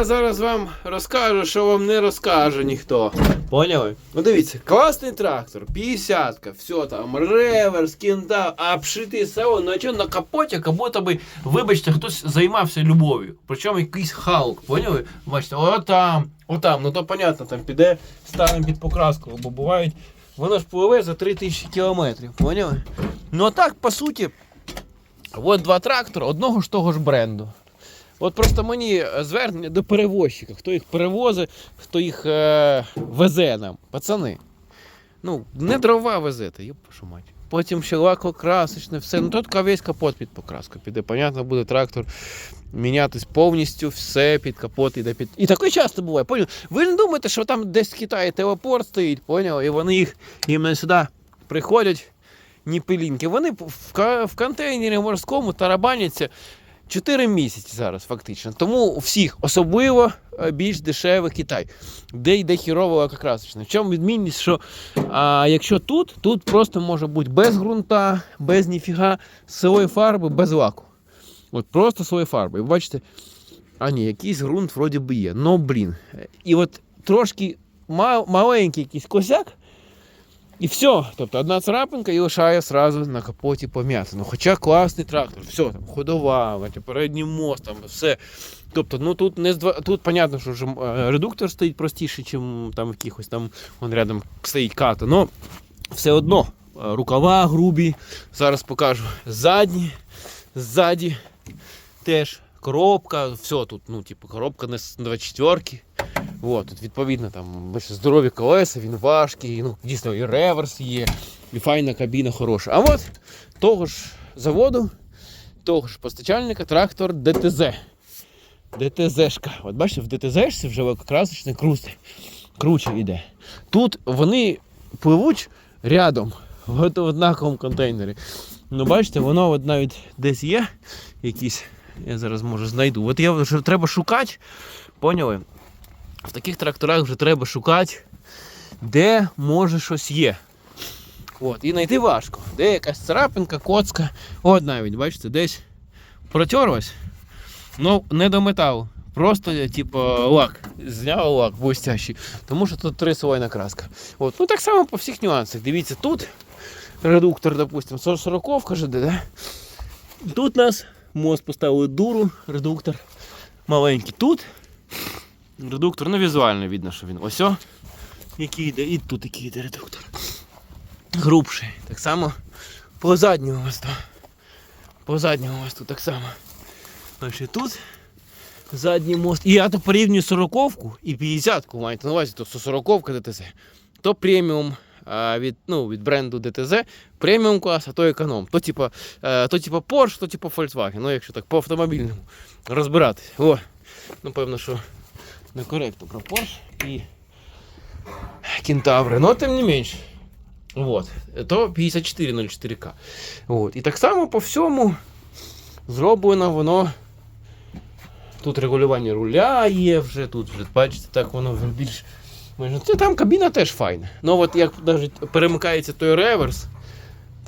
Я зараз вам розкажу, що вам не розкаже ніхто. Поняли? Ну дивіться, класний трактор, 50-ка, все там, реверс, кінта, обшитий салон, ну а чого на капоті, як будто би, вибачте, хтось займався любов'ю. Причому якийсь халк, поняли? Бачите, отам, отам, ну то понятно, там піде, ставимо під покраску, бо бувають, воно ж пливе за 3000 кілометрів, поняли? Ну а так, по суті, от два трактори одного ж того ж бренду. От просто мені е, звернення до перевозчика, хто їх перевозить, хто їх е, везе нам. Пацани. Ну, не дрова везете, йоп вашу мать. Потім ще лакокрасочне, все. Ну тут весь капот під покраску піде. Понятно, буде трактор мінятись повністю, все під капот іде під. І таке часто буває. Поняв? Ви не думаєте, що там десь в Китаї телепорт стоїть, поняв? І вони їх іменно сюди приходять, ні пилінки. Вони в контейнері морському тарабаняться. 4 місяці зараз, фактично. Тому у всіх, особливо е, більш дешевий Китай, де йде хірова лакокрасочна. В чому відмінність, що а, якщо тут, тут просто може бути без ґрунта, без ніфіга, своєї фарби, без лаку. От просто свої фарби. І бачите, а ні, якийсь ґрунт вроді би є. Ну блін. І от трошки маленький якийсь косяк. І все. Тобто одна царапинка і лишає сразу на капоті пом'ятину. Хоча класний трактор, все, там, ходова, передній мост, там, все. Тобто, ну тут не. Тут понятно, що вже е, редуктор стоїть простіше, ніж там якихось там вон рядом стоїть ката. Но все одно е, рукава грубі. Зараз покажу. Задні, ззаді теж коробка, все тут, ну, типу, коробка з 24 От, тут відповідно там здорові колеса, він важкий, ну, дійсно і реверс є, і файна кабіна хороша. А от того ж заводу, того ж постачальника трактор ДТЗ. ДТЗшка. От бачите, в ДТЗшці вже красочне крути. Круче йде. Тут вони пливуть рядом в однаковому контейнері. Ну, бачите, воно от навіть десь є якісь. Я зараз може знайду. От я вже треба шукати. Поняли? В таких тракторах вже треба шукати, де може щось є. От, і знайти важко. Де якась царапинка, коцка. От навіть, бачите, десь протерлась. Ну, не до металу. Просто, типу, лак. Зняв лак блестящий. Тому що тут три слойна краска. От. Ну так само по всіх нюансах. Дивіться, тут редуктор, допустим, 40 ЖД, да? Тут нас мост поставили дуру, редуктор маленький. Тут редуктор, ну візуально видно, що він ось о, який йде, і тут який йде редуктор. Грубший. Так само по задньому мосту. По задньому мосту так само. І тут задній мост. І я то порівнюю 40-ку і 50-ку, маєте на увазі, то 40-ка ДТЗ. То преміум від, ну, від бренду ДТЗ, преміум клас, а то економ. То типа, е, то типа Porsche, то типа Volkswagen. Ну, якщо так по автомобільному розбиратись. О, ну що некоректно про Porsche і Кентаври. Но тим не менш. Вот. То 5404К. От. І так само по всьому зроблено воно. Тут регулювання руля є вже, тут вже, бачите, так воно вже більш. Це там кабіна теж файна. Ну от як навіть перемикається той реверс,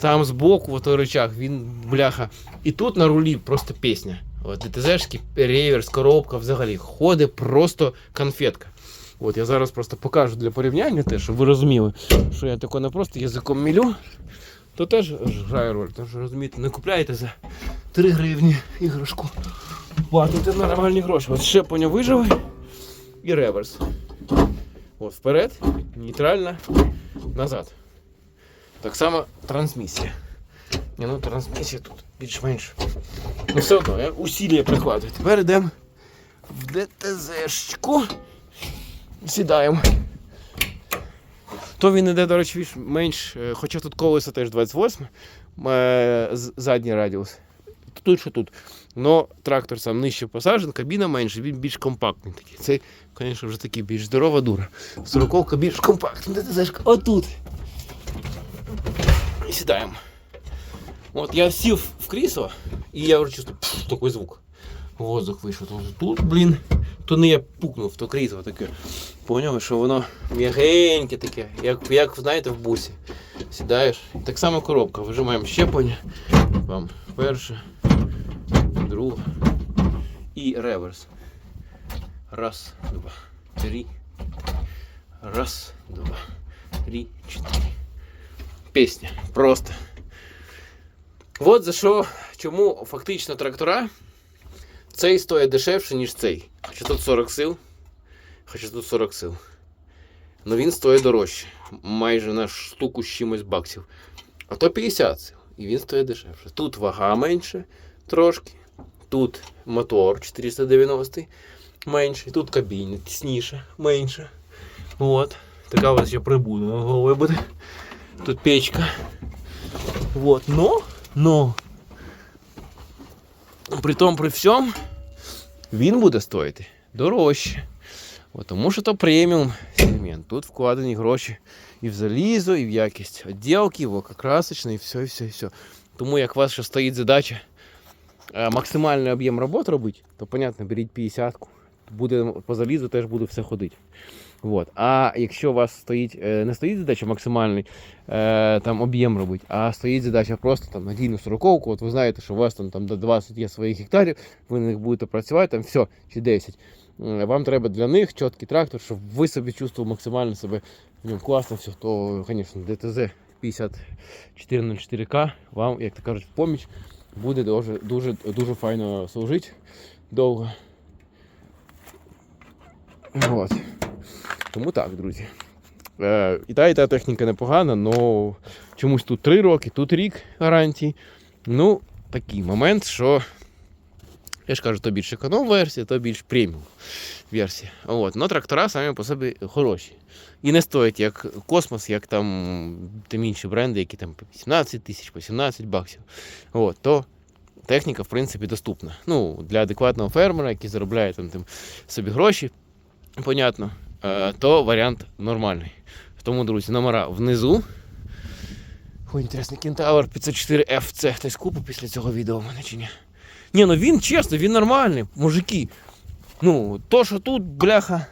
там збоку, от той рычаг, він бляха. І тут на рулі просто пісня. От ДТЗшки, реверс, коробка взагалі ходить просто конфетка. От я зараз просто покажу для порівняння те, щоб ви розуміли, що я тако не просто язиком мілю, то теж грає роль. Тож розумієте, не купляєте за 3 гривні іграшку. Платите нормальні гроші. От щеплення виживе і реверс. От вперед, нейтральна, назад. Так само трансмісія. Ну трансмісія тут більш-менш. Ну все одно, я усілля прикладую. Тепер йдемо в ДТЗшечку. Сідаємо. То він іде, до речі, менш, е, хоча тут колесо теж 28, е, задній радіус. Тут що тут. Но трактор сам нижче посаджен, кабіна менше, він більш компактний такий. Цей, звісно, вже такий більш здорова дура. Сороковка більш компактна. Знаєш? Отут. Сідаємо. От я сів в крісло, і я вже чувствую пф, такий звук. Воздух вийшов. Тут, блін, то не я пукнув, то крісло таке. Поняли, що воно м'ягеньке таке, як, як знаєте, в бусі. Сідаєш. Так само коробка. Вижимаємо щеплення. Вам перше, друге. І реверс. Раз, два, три. Раз, два, три, чотири. Пісня. Просто. От за що, чому фактично трактора цей стоїть дешевше, ніж цей. Хоча тут 40 сил. Хоча тут 40 сил. Ну він стоїть дорожче. Майже на штуку з чимось баксів. А то 50 сил. І він стоїть дешевше. Тут вага менше трошки. Тут мотор 490 менше. Тут кабіна тісніше, менше. От. Така у вас ще прибуда над головою буде. Тут печка. Вот. Но, но. При тому, при всьому, він буде стоїти дорожче. От, тому що то преміум сегмент. Тут вкладені гроші і в залізо, і в якість відділки, в ококрасочне, і все, і все, і все. Тому як у вас ще стоїть задача е, максимальний об'єм роботи робити, то, понятно, беріть 50-ку. Буде по залізу теж буде все ходити. Вот. А якщо у вас стоїть, е, не стоїть задача максимальний е, там, об'єм робити, а стоїть задача просто там надійну сороковку, от ви знаєте, що у вас там, там до 20 є своїх гектарів, ви на них будете працювати, там все, чи 10. Е, Вам треба для них чіткий трактор, щоб ви собі чувствували максимально себе в ньому класно, все, то, звісно, ДТЗ 5404К вам, як то кажуть, в поміч буде дуже, дуже, дуже файно служити довго. Вот. Тому так, друзі. Е, і та, і та техніка непогана, але чомусь тут 3 роки, тут рік гарантії. Ну, такий момент, що я ж кажу, то більш економ-версія, то більш преміум версія. От. Но трактора самі по собі хороші. І не стоять як космос, як там, там інші бренди, які там по 18 тисяч, по 17 баксів. От. То техніка, в принципі, доступна. Ну, для адекватного фермера, який заробляє там, там собі гроші, понятно, то варіант нормальний. Тому, друзі, номера внизу. Ой, інтересний кентавр 504F. Це хтось купив після цього відео в мене чи ні? Ні, ну він чесно, він нормальний, мужики. Ну, то, що тут, бляха,